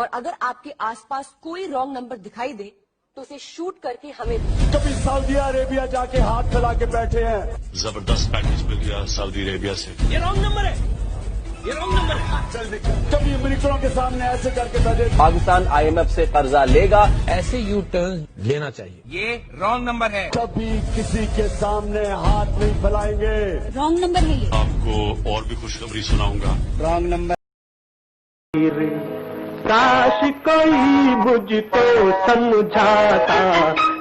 और अगर आपके आसपास कोई रॉन्ग नंबर दिखाई दे तो उसे शूट करके हमें कभी सऊदी अरेबिया जाके हाथ फैला के बैठे हैं। ज़बरदस्त पैकेज मिल गया सऊदी अरेबिया से। ये रॉन्ग नंबर है। ये रॉन्ग नंबर है। कभी अमरीकनों के सामने ऐसे करके बैठे पाकिस्तान आईएमएफ से कर्जा लेगा। ऐसे यू टर्न लेना चाहिए। ये रॉन्ग नंबर है। कभी किसी के सामने हाथ नहीं फैलाएँगे। रॉन्ग नंबर है ये। आपको और भी खुशखबरी सुनाऊँगा। रॉन्ग नंबर काश कोई मुझको समझाता।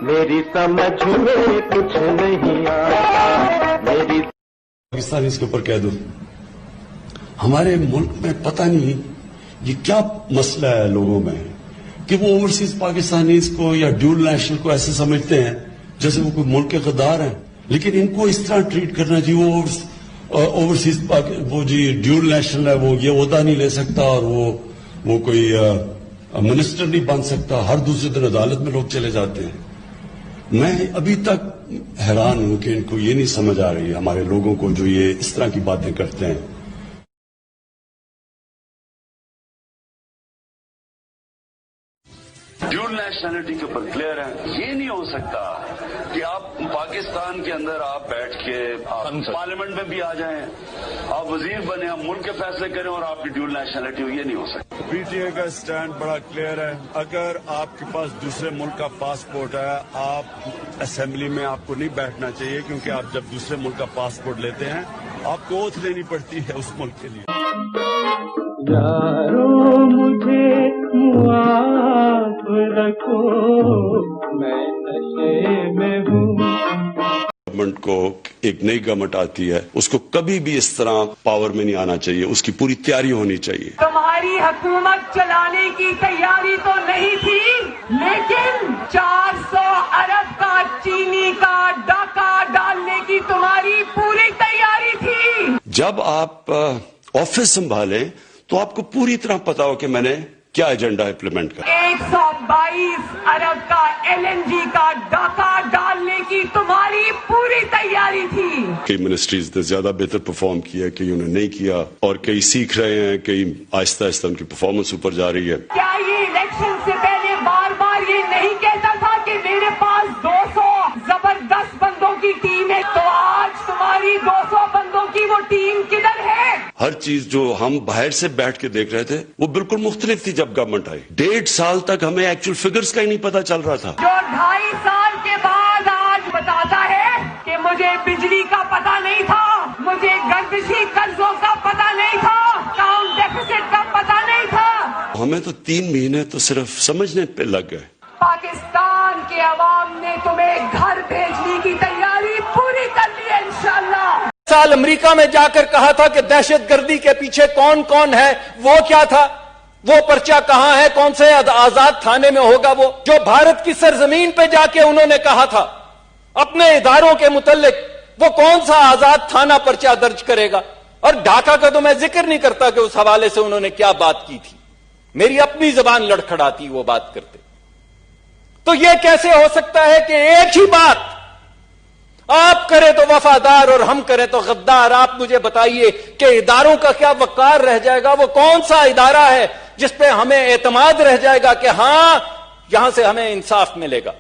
मेरी समझ में कुछ नहीं आता। मेरी पाकिस्तान इसके ऊपर कह दो। हमारे मुल्क में पता नहीं ये क्या मसला है लोगों में कि वो ओवरसीज पाकिस्तानीज को या ड्यूल नेशनल को ऐसे समझते हैं, जैसे वो कोई मुल्क के गद्दार हैं। लेकिन इनको इस तरह ट्रीट करना चाहिए वो ओवरसीज वो जी ड्यूल नेशनल है, वो ये अहदा नहीं ले सकता और वो वो कोई मिनिस्टर नहीं बन सकता हर दूसरे दिन अदालत में लोग चले जाते हैं। मैं अभी तक हैरान हूँ कि इनको ये नहीं समझ आ रही हमारे लोगों को जो ये इस तरह की बातें करते हैं। ड्यूल नेशनैलिटी के ऊपर क्लियर है। ये नहीं हो सकता कि आप पाकिस्तान के अंदर आप बैठ के पार्लियामेंट में भी आ जाएँ। आप वज़ीर बने आप मुल्क के फैसले करें और आपकी ड्यूल नेशनैलिटी हो ये नहीं हो सकता। पीटीए का स्टैंड बड़ा क्लियर है। अगर आपके पास दूसरे मुल्क का पासपोर्ट है आप असेंबली में आपको नहीं बैठना चाहिए क्योंकि आप जब दूसरे मुल्क का पासपोर्ट लेते हैं आपको ओथ लेनी पड़ती है उस मुल्क के लिए। यारो मुझे मुआफ रखो मैं नशे में हूँ। गवर्नमेंट को एक नई गवर्नमेंट आती है उसको कभी भी इस तरह पावर में नहीं आना चाहिए उसकी पूरी तैयारी होनी चाहिए। तुम्हारी हुकूमत चलाने की तैयारी तो नहीं थी लेकिन 400 अरब का चीनी का डाका डालने की तुम्हारी पूरी तैयारी थी। जब आप ऑफ़िस संभालें तो आपको पूरी तरह पता हो कि मैंने क्या एजेंडा इम्प्लीमेंट करा। 122 अरब का एलएनजी का डाका डालने की तुम्हारी पूरी तैयारी थी। कई मिनिस्ट्रीज ने ज़्यादा बेहतर परफॉर्म किया कई उन्होंने नहीं किया और कई सीख रहे हैं कई आहिस्ता आहिस्ता उनकी परफॉर्मेंस ऊपर जा रही है। क्या हर चीज़ जो हम बाहर से बैठ के देख रहे थे वो बिल्कुल मुख्तलिफ़ थी जब गवर्नमेंट आई। डेढ़ साल तक हमें एक्चुअल फिगर्स का ही नहीं पता चल रहा था। जो ढाई साल के बाद आज बताता है कि मुझे बिजली का पता नहीं था मुझे गर्दिशी कर्जों का पता नहीं था काउंट डेफिसिट का पता नहीं था। हमें तो तीन महीने तो सिर्फ़ समझने पे लग गए। पाकिस्तान के अवाम ने तुम्हें घर भेजने की साल अमेरिका में जाकर कहा था कि दहशत गर्दी के पीछे कौन कौन है, वो क्या था? वो पर्चा कहाँ है? कौन से आज़ाद थाने में होगा वो? जो भारत की सरजमीन पे जाके उन्होंने कहा था, अपने इदारों के मुतलिक वो कौन सा आज़ाद थाना पर्चा दर्ज करेगा? और ढाका का तो मैं ज़िक्र नहीं करता कि उस हवाले से उन्होंने क्या बात की थी। मेरी अपनी जबान लड़खड़ाती वो बात करते। तो यह कैसे हो सकता है कि एक ही बात आप करें तो वफादार और हम करें तो गद्दार। आप मुझे बताइए कि इदारों का क्या वकार रह जाएगा? वो कौन सा इदारा है जिसपे हमें एतमाद रह जाएगा कि हाँ, यहाँ से हमें इंसाफ मिलेगा?